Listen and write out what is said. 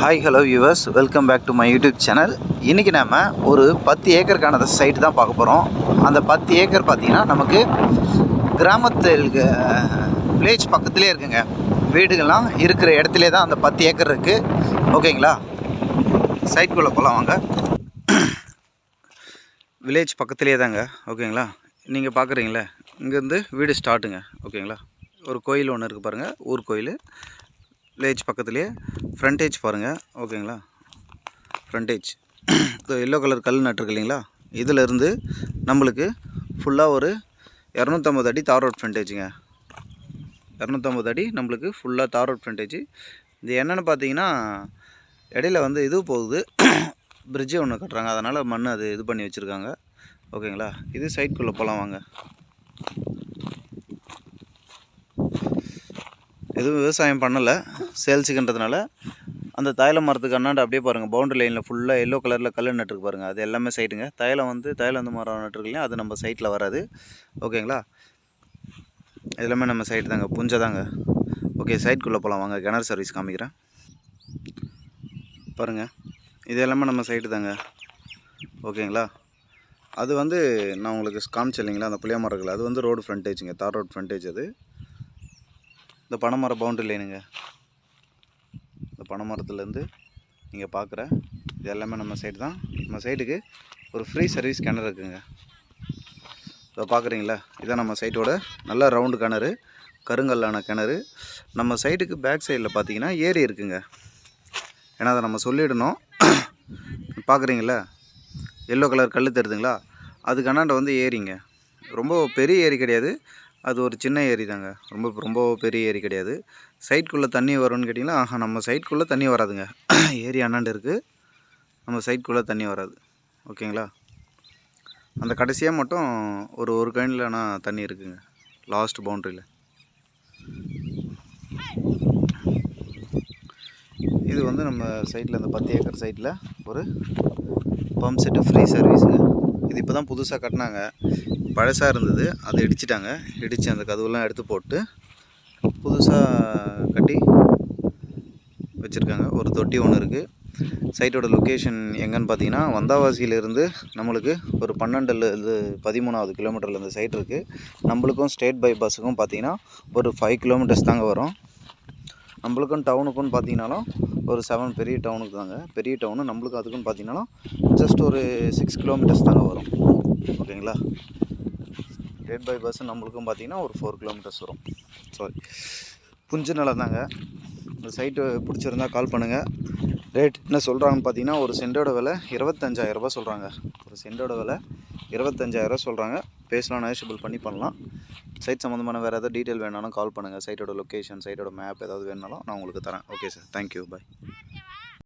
Hi hello viewers welcome back to my YouTube channel இன்றைக்கி நம்ம ஒரு பத்து ஏக்கருக்கான சைட்டு தான் பார்க்க போகிறோம் அந்த பத்து ஏக்கர் பார்த்திங்கன்னா நமக்கு கிராமத்தில் வில்லேஜ் பக்கத்துலேயே இருக்குங்க. வீடுகள்லாம் இருக்கிற இடத்துல தான் அந்த பத்து ஏக்கர் இருக்குது ஓகேங்களா சைட்குள்ளே போகலாம் வாங்க. வில்லேஜ் பக்கத்துலேயே தாங்க. ஓகேங்களா நீங்கள் பார்க்குறீங்களே இங்கேருந்து வீடு ஸ்டார்ட்டுங்க ஓகேங்களா ஒரு கோயில் ஒன்று இருக்குது பாருங்கள் ஊர் கோயில். வில்லேஜ் பக்கத்துலேயே ஃப்ரண்டேஜ் பாருங்கள் ஓகேங்களா? ஃப்ரண்டேஜ் இப்போ எல்லோ கலர் கல் நட்டுருக்கு இல்லைங்களா? இதிலேருந்து நம்மளுக்கு ஃபுல்லாக ஒரு இரநூத்தம்பது அடி தார் ரோட் ஃப்ரண்டேஜுங்க இரநூத்தம்பது அடி நம்மளுக்கு ஃபுல்லாக தார் ரோட் ஃப்ரண்டேஜ் இது என்னென்னு பார்த்தீங்கன்னா இடையில வந்து இது போகுது. பிரிட்ஜு ஒன்று கட்டுறாங்க. அதனால் மண் அது இது பண்ணி வச்சுருக்காங்க. ஓகேங்களா? இது சைட்குள்ளே போகலாம் வாங்க. எதுவும் விவசாயம் பண்ணலை. சேல்ஸுக்குன்றதுனால அந்த தைலம் மரத்துக்கு அண்ணாண்டு அப்படியே பாருங்கள் பவுண்டரி லைனில் ஃபுல்லாக எல்லோ கலரில் கல் நட்டுருக்கு பாருங்கள் அது எல்லாமே சைட்டுங்க தைலம் வந்து தைலம் வந்து மரம் நட்டுருக்கு அது நம்ம சைட்டில் வராது. ஓகேங்களா எல்லாமே நம்ம சைட்டு தாங்க. புஞ்சை தாங்க. ஓகே சைட்குள்ளே போகலாம் வாங்க கிணறு சர்வீஸ் காமிக்கிறேன். பாருங்கள் இது எல்லாமே நம்ம சைட்டு தாங்க. ஓகேங்களா அது வந்து நான் உங்களுக்கு காமிச்சேன் இல்லைங்களா? அந்த புளிய மரங்கள். அது வந்து ரோடு ஃப்ரண்டேஜுங்க தார் ரோடு ஃப்ரண்டேஜ் அது. இந்த பனைமரம் பவுண்டரி லைனுங்க பனை பனைமரத்துலேருந்து நீங்கள் பார்க்குற இது எல்லாமே நம்ம சைடு தான். நம்ம சைட்டுக்கு ஒரு ஃப்ரீ சர்வீஸ் கிணறு இருக்குங்க. இப்போ பார்க்குறீங்களா? இதான் நம்ம சைட்டோட நல்ல ரவுண்டு கிணறு கருங்கல்லான கிணறு. நம்ம சைட்டுக்கு பேக் சைடில் பார்த்தீங்கன்னா ஏரி இருக்குங்க. ஏன்னா அதை நம்ம சொல்லிடணும். பார்க்குறீங்களா? எல்லோ கலர் கல் தருதுங்களா? அதுக்கு அண்ணாண்ட வந்து ஏரிங்க. ரொம்ப பெரிய ஏரி கிடையாது. அது ஒரு சின்ன ஏரி தாங்க. ரொம்ப ரொம்ப பெரிய ஏரி கிடையாது. சைட்குள்ளே தண்ணி வரும்னு கேட்டிங்கன்னா ஆஹா நம்ம சைட்குள்ளே தண்ணி வராதுங்க. ஏரி அண்ணாண்டு இருக்குது நம்ம சைட்குள்ளே தண்ணி வராது. ஓகேங்களா? அந்த கடைசியாக மட்டும் ஒரு ஒரு கயனில்னா தண்ணி இருக்குங்க. லாஸ்ட் பவுண்ட்ரியில் இது வந்து நம்ம சைட்டில் இந்த பத்து ஏக்கர் சைட்டில் ஒரு பம்ப் செட்டு ஃப்ரீ சர்வீஸுங்க இது இப்போ தான் புதுசாக கட்டினாங்க. பழசாக இருந்தது. அதை இடிச்சிட்டாங்க. இடித்து அந்த கதவுலாம் எடுத்து போட்டு புதுசாக கட்டி வச்சுருக்காங்க. ஒரு தொட்டி ஒன்று இருக்குது சைட்டோட லொக்கேஷன் எங்கன்னு பார்த்தீங்கன்னா வந்தாவாசியிலேருந்து நம்மளுக்கு ஒரு பன்னெண்டுல பதிமூணாவது கிலோமீட்டரில் இந்த சைட் இருக்குது நம்மளுக்கும் ஸ்டேட் பை பஸ்ஸுக்கும் பார்த்தீங்கன்னா ஒரு ஃபைவ் கிலோமீட்டர்ஸ் தாங்க வரும். நம்மளுக்கும் டவுனுக்கும் பார்த்தீங்கன்னாலும் ஒரு செவன் பெரிய டவுனுக்கு தாங்க. பெரிய டவுனு நம்மளுக்கும் அதுக்குன்னு பார்த்தீங்கன்னாலும் ஜஸ்ட் ஒரு சிக்ஸ் கிலோமீட்டர்ஸ் தாங்க வரும். ஓகேங்களா ஸ்டேட் பை பஸ் நம்மளுக்கும் பார்த்தீங்கன்னா ஒரு ஃபோர் கிலோமீட்டர்ஸ் வரும். சாரி புஞ்சு நிலம் தாங்க. இந்த சைட்டு பிடிச்சிருந்தா கால் பண்ணுங்கள் ரேட் என்ன சொல்கிறாங்கன்னு பார்த்தீங்கன்னா ஒரு சென்டோட விலை இருபத்தஞ்சாயிரரூபா சொல்கிறாங்க ஒரு சென்டோட விலை இருபத்தஞ்சாயிரரூபா சொல்கிறாங்க பேசலாம் நேஷபிள் பண்ணி பண்ணலாம். சைட் சம்மந்தமான வேறு ஏதாவது டீட்டெயில் வேணாலும் கால் பண்ணுங்கள் சைட்டோட லொக்கேஷன் சைட்டோட மேப் ஏதாவது வேணாலும் நான் உங்களுக்கு தரேன். Okay sir thank you bye